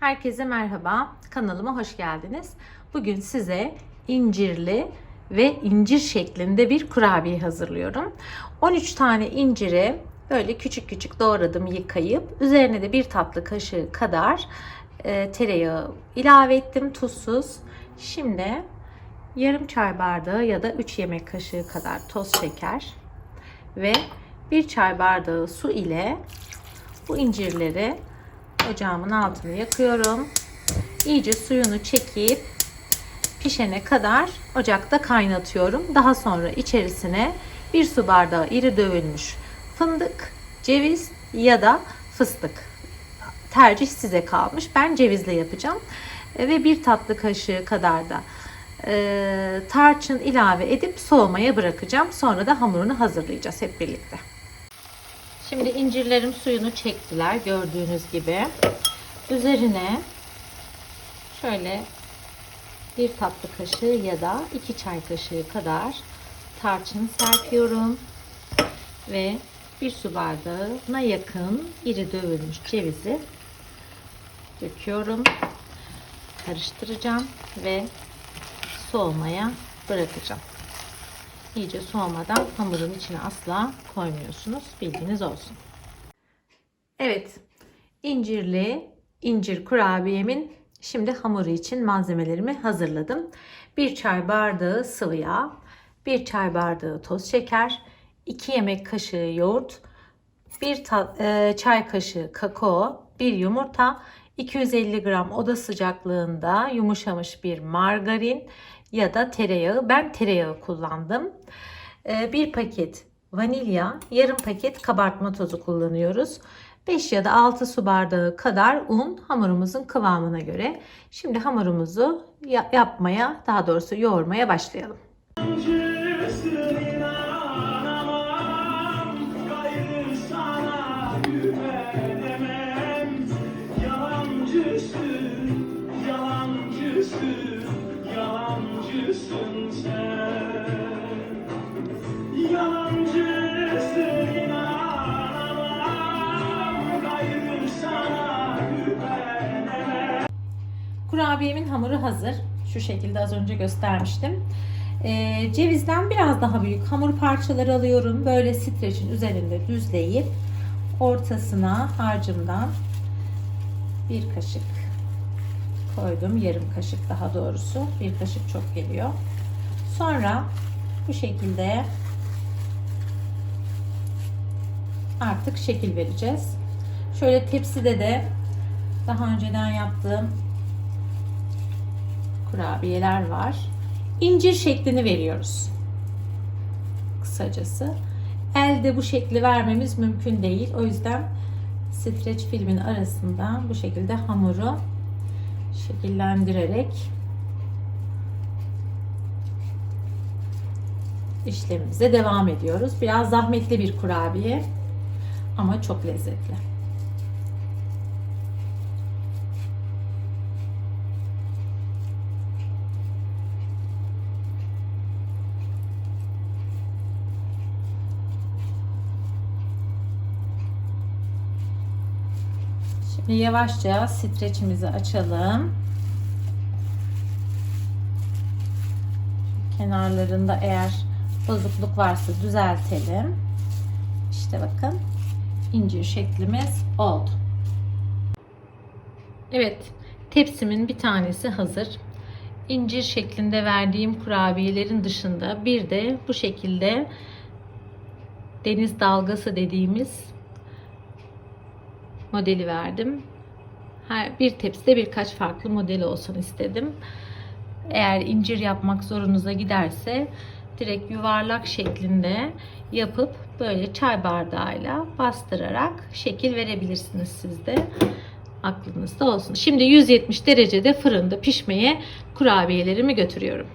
Herkese merhaba. Kanalıma hoş geldiniz. Bugün size incirli ve incir şeklinde bir kurabiye hazırlıyorum. 13 tane inciri böyle küçük küçük doğradım yıkayıp üzerine de bir tatlı kaşığı kadar e, tereyağı ilave ettim tuzsuz. Şimdi yarım çay bardağı ya da 3 yemek kaşığı kadar toz şeker ve bir çay bardağı su ile bu incirleri ocağımın altını yakıyorum. İyice suyunu çekip pişene kadar ocakta kaynatıyorum. Daha sonra içerisine bir su bardağı iri dövülmüş fındık, ceviz ya da fıstık. Tercih size kalmış. Ben cevizle yapacağım. E, Ve bir tatlı kaşığı kadar da e, tarçın ilave edip soğumaya bırakacağım. Sonra da hamurunu hazırlayacağız hep birlikte. Şimdi incirlerim suyunu çektiler gördüğünüz gibi. Üzerine şöyle bir tatlı kaşığı ya da iki çay kaşığı kadar tarçın serpiyorum. Ve bir su bardağına yakın iri dövülmüş cevizi döküyorum. Karıştıracağım ve soğumaya bırakacağım. İyice soğumadan hamurun içine asla koymuyorsunuz. Bilginiz olsun. Evet. incirli incir kurabiyemin şimdi hamuru için malzemelerimi hazırladım. 1 çay bardağı sıvı yağ, 1 çay bardağı toz şeker, 2 yemek kaşığı yoğurt, 1 çay kaşığı kakao, 1 yumurta, 250 gram oda sıcaklığında yumuşamış bir margarin ya da tereyağı. Ben tereyağı kullandım. Ee, bir paket vanilya, yarım paket kabartma tozu kullanıyoruz. 5 ya da 6 su bardağı kadar un hamurumuzun kıvamına göre. Şimdi hamurumuzu ya- yapmaya, daha doğrusu yoğurmaya başlayalım. Kurabiyemin hamuru hazır. Şu şekilde az önce göstermiştim. Ee, cevizden biraz daha büyük hamur parçaları alıyorum. Böyle streçin üzerinde düzleyip ortasına harcımdan bir kaşık koydum. Yarım kaşık daha doğrusu. Bir kaşık çok geliyor. Sonra bu şekilde artık şekil vereceğiz. Şöyle tepside de daha önceden yaptığım kurabiyeler var. İncir şeklini veriyoruz. Kısacası. Elde bu şekli vermemiz mümkün değil. O yüzden streç filmin arasında bu şekilde hamuru şekillendirerek işlemimize devam ediyoruz. Biraz zahmetli bir kurabiye ama çok lezzetli. Yavaşça streçimizi açalım. Kenarlarında eğer bozukluk varsa düzeltelim. İşte bakın incir şeklimiz oldu. Evet, tepsimin bir tanesi hazır. İncir şeklinde verdiğim kurabiyelerin dışında bir de bu şekilde deniz dalgası dediğimiz modeli verdim. Her bir tepside birkaç farklı modeli olsun istedim. Eğer incir yapmak zorunuza giderse direkt yuvarlak şeklinde yapıp böyle çay bardağıyla bastırarak şekil verebilirsiniz siz de. Aklınızda olsun. Şimdi 170 derecede fırında pişmeye kurabiyelerimi götürüyorum.